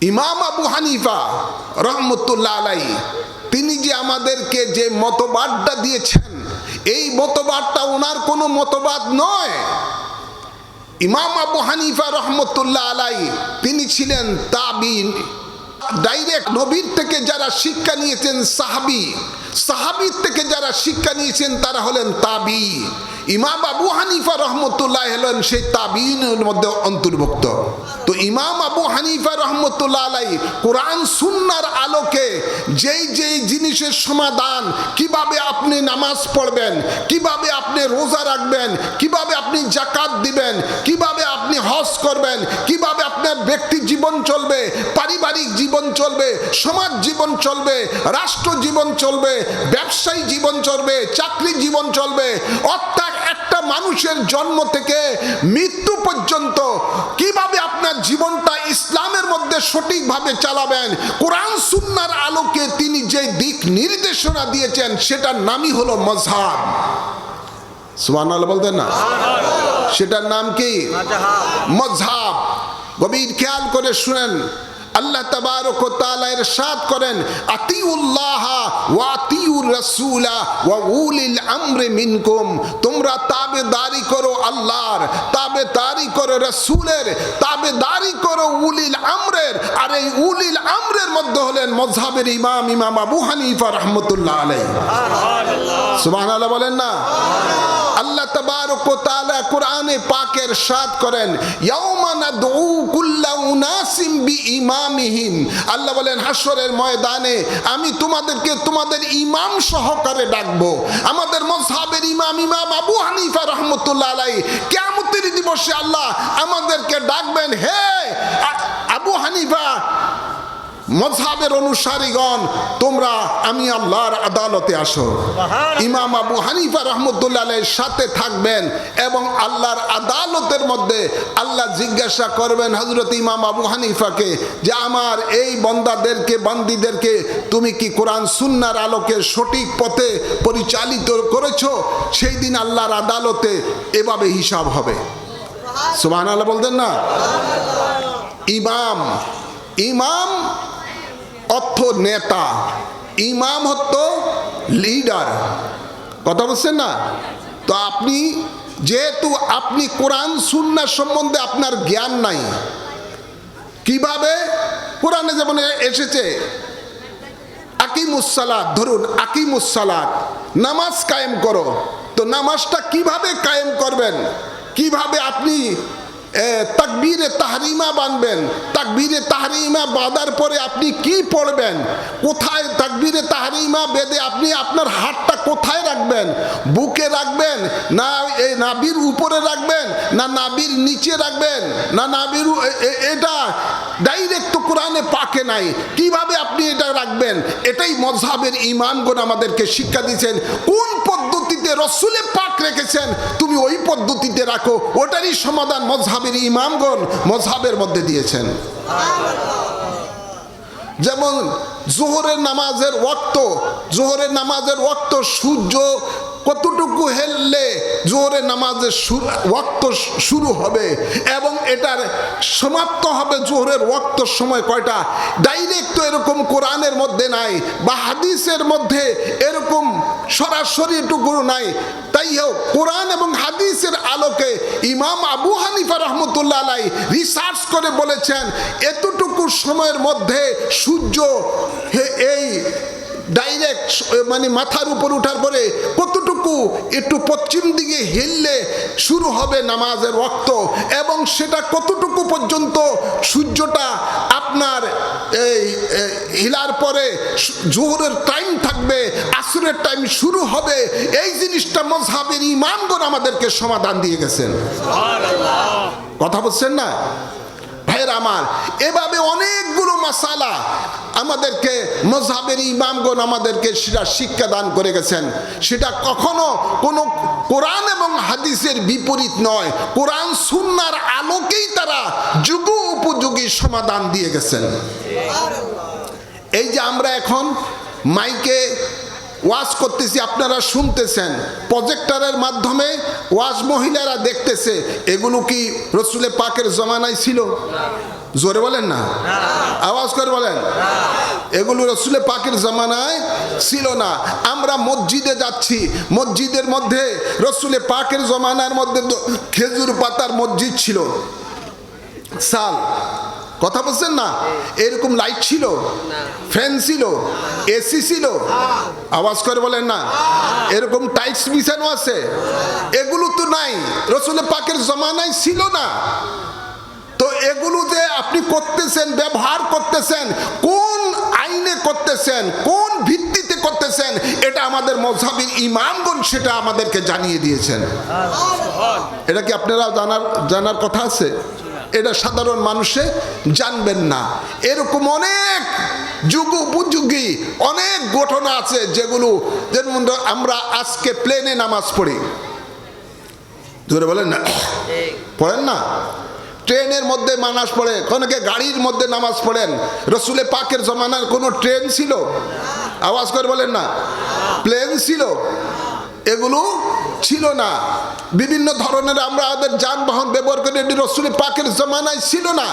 ইমাম আবু হানিফা রহমতুল্লাহ আলাই তিনি যে আমাদেরকে যে মতবাদটা দিয়েছেন, এই মতবাদটা ওনার কোনো মতবাদ নয়। ইমাম আবু হানিফা রহমতুল্লাহ আলাই তিনি ছিলেন তাবিন, ডাইরেক্ট নবীর থেকে যারা শিক্ষা নিয়েছেন সাহাবি, সাহাবির থেকে যারা শিক্ষা নিয়েছেন তারা হলেন তাবি। ইমাম আবু হানিফা রহমতুল্লাহ হলেন সেই তাবিনের মধ্যে অন্তর্ভুক্ত। তো ইমাম আবু হানিফা রহমতুল্লাহ আলাই কোরআন সুন্নার আলোকে যেই যেই জিনিসের সমাধান, কীভাবে আপনি নামাজ পড়বেন, কীভাবে আপনি রোজা রাখবেন, কীভাবে আপনি জাকাত দিবেন, কীভাবে আপনি হজ করবেন, কীভাবে আপনার ব্যক্তি জীবন চলবে, পারিবারিক জীবন চলবে, সমাজ জীবন চলবে, রাষ্ট্র জীবন চলবে, ব্যবসায়ী জীবন চলবে, চাকরি জীবন চলবে অর্থাৎ একটা মানুষের জন্ম থেকে মৃত্যু পর্যন্ত কীভাবে আপনার জীবনটা ইসলামের মধ্যে সঠিকভাবে চালাবেন, কোরআন সুন্নার আলোকে তিনি যে দিক নির্দেশনা দিয়েছেন, সেটার নামই হলো মজহাব সুবান বলতেন না? সেটার নাম কি? মজহাব গভীর খেয়াল করে শুনেন আল্লাহ তাবারক তাআলা ইরশাদ করেন, আতিউল্লাহ ওয়া আতিউর রাসূলা ওয়া উলিল আমরি মিনকুম। তোমরা তাবেদারি করো আল্লাহর, তাবেদারি করো রাসূলের, তাবেদারি করো উলিল আমরের। আর এই উলিল আমরের মধ্যে হলেন মযহাবের ইমাম ইমাম আবু হানিফা রাহমাতুল্লাহ আলাইহি। সুবহানাল্লাহ বলেন না? আল্লাহ তাবারক তাআলা কোরআনে পাকের সাদ করেন, ইয়াউমা নাদউ কুল্লা উনাসিম বিইমামিহিম। আল্লাহ বলেন হাসরের ময়দানে আমি তোমাদেরকে তোমাদের ইমাম সহকারে ডাকবো। আমাদের মযহাবের ইমাম ইমাম আবু হানিফা রাহমাতুল্লাহ আলাইহি, কিয়ামতের দিবসে আল্লাহ আমাদেরকে ডাকবেন, হে আবু হানিফা মজহাবের অনুসারীগণ তোমরা আমি আল্লাহর আদালতে আসো। ইমাম আবু হানিফা রহমতুল্লাহ সাথে থাকবেন এবং আল্লাহর আদালতের মধ্যে আল্লাহ জিজ্ঞাসা করবেন হজরত ইমাম আবু হানিফাকে যে আমার এই বন্দাদেরকে বান্দিদেরকে তুমি কি কোরআন সুন্নার আলোকে সঠিক পথে পরিচালিত করেছ? সেই দিন আল্লাহর আদালতে এভাবে হিসাব হবে। সুবাহ আল্লাহ বলতেন না? ইমাম ইমাম অর্থ নেতা ইমাম হতো লিডার কথা বলছেন না? তো আপনি, যেহেতু আপনি কোরআন সুন্নার সম্বন্ধে আপনার জ্ঞান নাই, কীভাবে কোরআনে যেমন এসেছে আকিমুসালাত ধরুন আকিমুসালাত নামাজ কায়েম করো। তো নামাজটা কীভাবে কায়েম করবেন? কীভাবে আপনি তাকবীরে তাহরিমা বানবেন। তাকবীরে তাহরিমা বাঁধার পরে আপনি কি পড়বেন? কোথায় তাকবীরে তাহরিমা বেঁধে আপনি আপনার হাতটা কোথায় রাখবেন? বুকে রাখবেন না এই নাবির উপরে রাখবেন, না নাবির নিচে রাখবেন, না নাবির এটা ডাইরেক্ট তো কোরআনে পাকে নাই। কীভাবে আপনি এটা রাখবেন? এটাই মজহাবের ইমামগণ আমাদেরকে শিক্ষা দিয়েছেন। কোন পদ্ধতিতে রসুলে পাক রেখেছেন, তুমি ওই পদ্ধতিতে রাখো। ওটারই সমাধান মজহাবের ইমামগণ মজহাবের মধ্যে দিয়েছেন। যেমন জোহরের নামাজের ওক্ত জোহরের নামাজের ওক্ত সূর্য কতটুকু হেললে জোহরের নামাজের ওক্ত শুরু হবে এবং এটার সমাপ্ত হবে জোহরের ওক্ত সময় কয়টা? ডাইরেক্ট তো এরকম কোরআনের মধ্যে নাই, বা হাদিসের মধ্যে এরকম সরাসরি এটুকু নাই। তাই হোক, কোরআন এবং হাদিসের আলোকে ইমাম আবু হানিফা রহমতুল্লাহ আলাই রিসার্চ করে বলেছেন, এতটুকু সময়ের মধ্যে সূর্য এই ডাইরেক্ট মানে মাথার উপর উঠার পরে কতটুকু একটু পশ্চিম দিকে হিললে শুরু হবে নামাজের রক্ত এবং সেটা কতটুকু পর্যন্ত সূর্যটা আপনার এই হিলার পরে জোহরের টাইম থাকবে আসরের টাইম শুরু হবে এই জিনিসটা মজহাবের ইমামগণ আমাদেরকে সমাধান দিয়ে গেছেন। কথা বলছেন না? ভাইয়ের আমার এভাবে অনেকগুলো মাসালা আমাদেরকে মজহাবের ইমামগণ আমাদেরকে সেটা শিক্ষা দান করে গেছেন। সেটা কখনো কোনো কোরআন এবং হাদিসের বিপরীত নয়। কোরআন সুন্নার আলোকেই তারা যুগ উপযোগী সমাধান দিয়ে গেছেন। এই যে আমরা এখন মাইকে ওয়াজ করতেছি, আপনারা শুনতেছেন। প্রজেক্টরের মাধ্যমে ওয়াজ মহিলারা দেখতেছে। এগুলো কি রসুলে পাকের জমানায় ছিল? জোরে বলেন না। আওয়াজ করে বলেন। এগুলো রসুলের পাকের জামানায় ছিল না। আমরা মসজিদে যাচ্ছি। মসজিদের মধ্যে রসুলের পাকের জমানার মধ্যে খেজুর পাতার মসজিদ ছিল। সাল কথা বলছেন না? এরকম লাইট ছিল? ফ্যান ছিল? এসি ছিল? আওয়াজ করে বলেন না। এরকম টাইটস বিছানো আছে? এগুলো তো নাই। রসুলের পাকের জমানায় ছিল না। তো এগুলো যে আপনি করতেছেন ব্যবহার করতেছেন কোন আইনে করতেছেন কোন ভিত্তিতে করতেছেন এটা আমাদের মজাবির ইমামগণ সেটা আমাদেরকে জানিয়ে দিয়েছেন। এটা কি আপনারা জানার জানার কথা আছে? এটা সাধারণ মানুষে জানবেন না। এরকম অনেক যুগ উপযোগী, অনেক ঘটনা আছে যেগুলো, যেমন আমরা আজকে প্লেনে নামাজ পড়ি। জোরে বলেন না? পড়েন না? ট্রেনের মধ্যে নামাজ পড়ে, অনেকে গাড়ির মধ্যে নামাজ পড়েন। রসুলে পাকের জমানার কোনো ট্রেন ছিল? আওয়াজ করে বলেন না? প্লেন ছিল? এগুলো ছিল না। বিভিন্ন ধরনের আমরা আমাদের যানবাহন ব্যবহার করি, এটি রসুলের পাকের জমানায় ছিল না।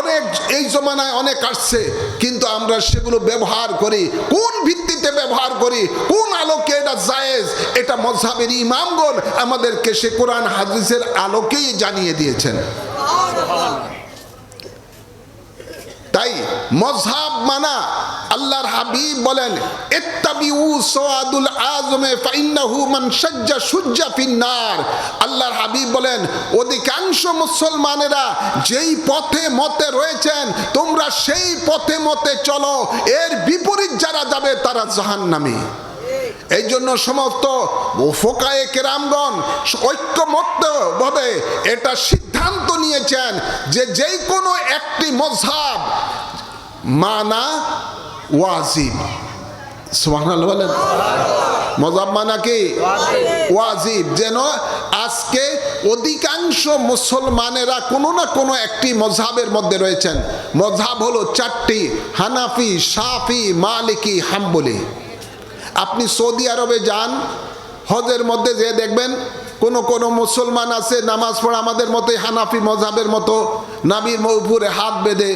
অনেক, এই জমানায় অনেক আসছে, কিন্তু আমরা সেগুলো ব্যবহার করি। কোন ভিত্তিতে ব্যবহার করি? কোন আলোকে এটা জায়েজ? এটা মজহাবের ইমামগণ আমাদেরকে সে কোরআন, হাদিসের আলোকেই জানিয়ে দিয়েছেন। তাই মজহাব মানা আল্লাহর হাবিব বলেন আজমে হাবিব বলেন, অধিকাংশ মুসলমানেরা যেই পথে মতে রয়েছেন, তোমরা সেই পথে মতে চলো, এর বিপরীত যারা যাবে তারা জাহান্নামী। এই জন্য সমস্ত ফোকায়ে কেরামগণ ঐক্যমত্য ভাবে এটা সিদ্ধান্ত নিয়েছেন যে যেই কোনো একটি মজহাব মানা ওয়াজিব। সুবহানাল্লাহ বলেন। মজাব মানা কি? ওয়াজিব। যেন আজকে অধিকাংশ মুসলমানেরা কোনো না কোনো একটি মজহাবের মধ্যে রয়েছেন। মজহাব হলো চারটি, হানাফি সাফি মালিকি, হাম্বলি। আপনি সৌদি আরবে যান, হজের মধ্যে যে দেখবেন কোন কোন মুসলমান আছে, নামাজ পড়া আমাদের মতোই হানাফি মজাবের মতো, নাবির মৌপুরে হাত বেঁধে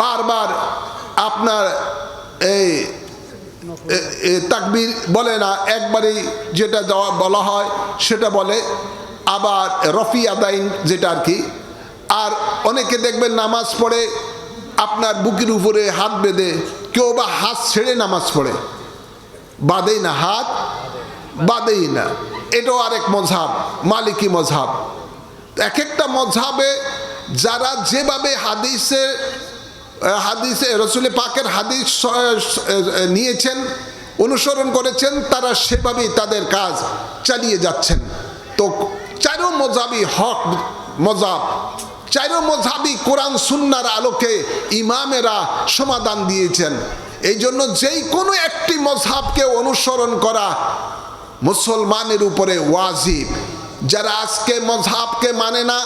বারবার আপনার এই, এ বলে না, একবারেই যেটা দেওয়া বলা হয় সেটা বলে, আবার রফি আদাইন যেটা আর কি, আর অনেকে দেখবেন নামাজ পড়ে আপনার বুকের উপরে হাত বেঁধে, কেউ বা হাত ছেড়ে নামাজ পড়ে, বাদেই না হাত, বাদেই না। এটাও আরেক মজহাব, মালিকি মজহাব। এক একটা মজহাবে যারা যেভাবে হাদিসে হাদিসে রসুলের পাকের হাদিস নিয়েছেন, অনুসরণ করেছেন, তারা সেভাবেই তাদের কাজ চালিয়ে যাচ্ছেন। তো চারো মজাবি হক মজাব চারো মজাবি কোরআন সুন্নার আলোকে ইমামেরা সমাধান দিয়েছেন। এই জন্য যেই কোনো একটি মজহাবকে অনুসরণ করা মুসলমানের উপরে ওয়াজিব। যারা আজকে মজহাবকে মানে না,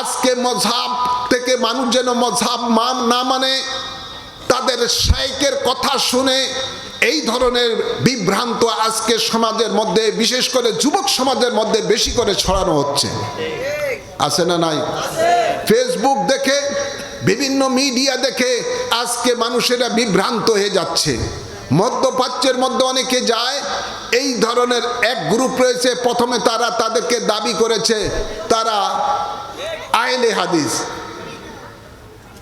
আজকে মজহাব থেকে মানুষ যেন মজহাব মান না মানে তাদের শাইকের কথা শুনে এই ধরনের বিভ্রান্ত আজকে সমাজের মধ্যে, বিশেষ করে যুবক সমাজের মধ্যে বেশি করে ছড়ানো হচ্ছে। আছে না নাই? ফেসবুক দেখে, বিভিন্ন মিডিয়া দেখে আজকে মানুষেরা বিভ্রান্ত হয়ে যাচ্ছে। মধ্যপ্রাচ্যের মধ্যে অনেকে যায় এই ধরনের এক গ্রুপ রয়েছে। প্রথমে তারা তাদেরকে দাবি করেছে, তারা আইলে হাদিস।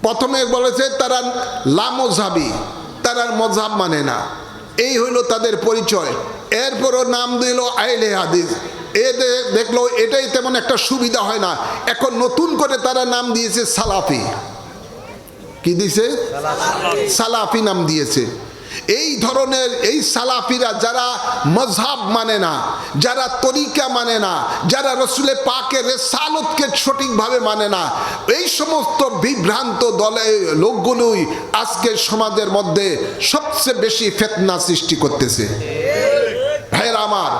প্রথমে বলেছে তারা লামোজাবি, তারা মজাব মানে না। এই হইল তাদের পরিচয়। এরপরও নাম দিল আইলে হাদিস। এ দেখল এটাই তেমন একটা সুবিধা হয় না। এখন নতুন করে তারা নাম দিয়েছে সালাফি। কি দিছে সালাফি নাম দিয়েছে। এই ধরনের এই সালাফিরা যারা মজহাব মানে না, যারা তরিকা মানে না, যারা রসুলে পাকের রেসালতকে সঠিকভাবে মানে না, এই সমস্ত বিভ্রান্ত দলে লোকগুলোই আজকে সমাজের মধ্যে সবচেয়ে বেশি ফেতনা সৃষ্টি করতেছে। ভাইয়ের আমার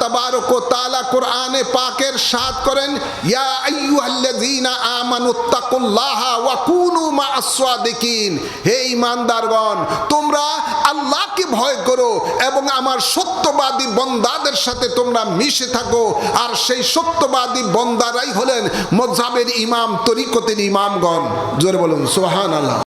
তাবারক ও তাআলা কোরআনে পাকের করেন, ইয়া আইয়ুহাল্লাযীনা ওয়া কুনু হে ঈমানদারগণ, তোমরা আল্লাহকে ভয় করো এবং আমার সত্যবাদী বন্দাদের সাথে তোমরা মিশে থাকো। আর সেই সত্যবাদী বন্দারাই হলেন মযহাবের ইমাম, তরিকতের ইমামগণ। জোরে বলুন, সুবহানাল্লাহ।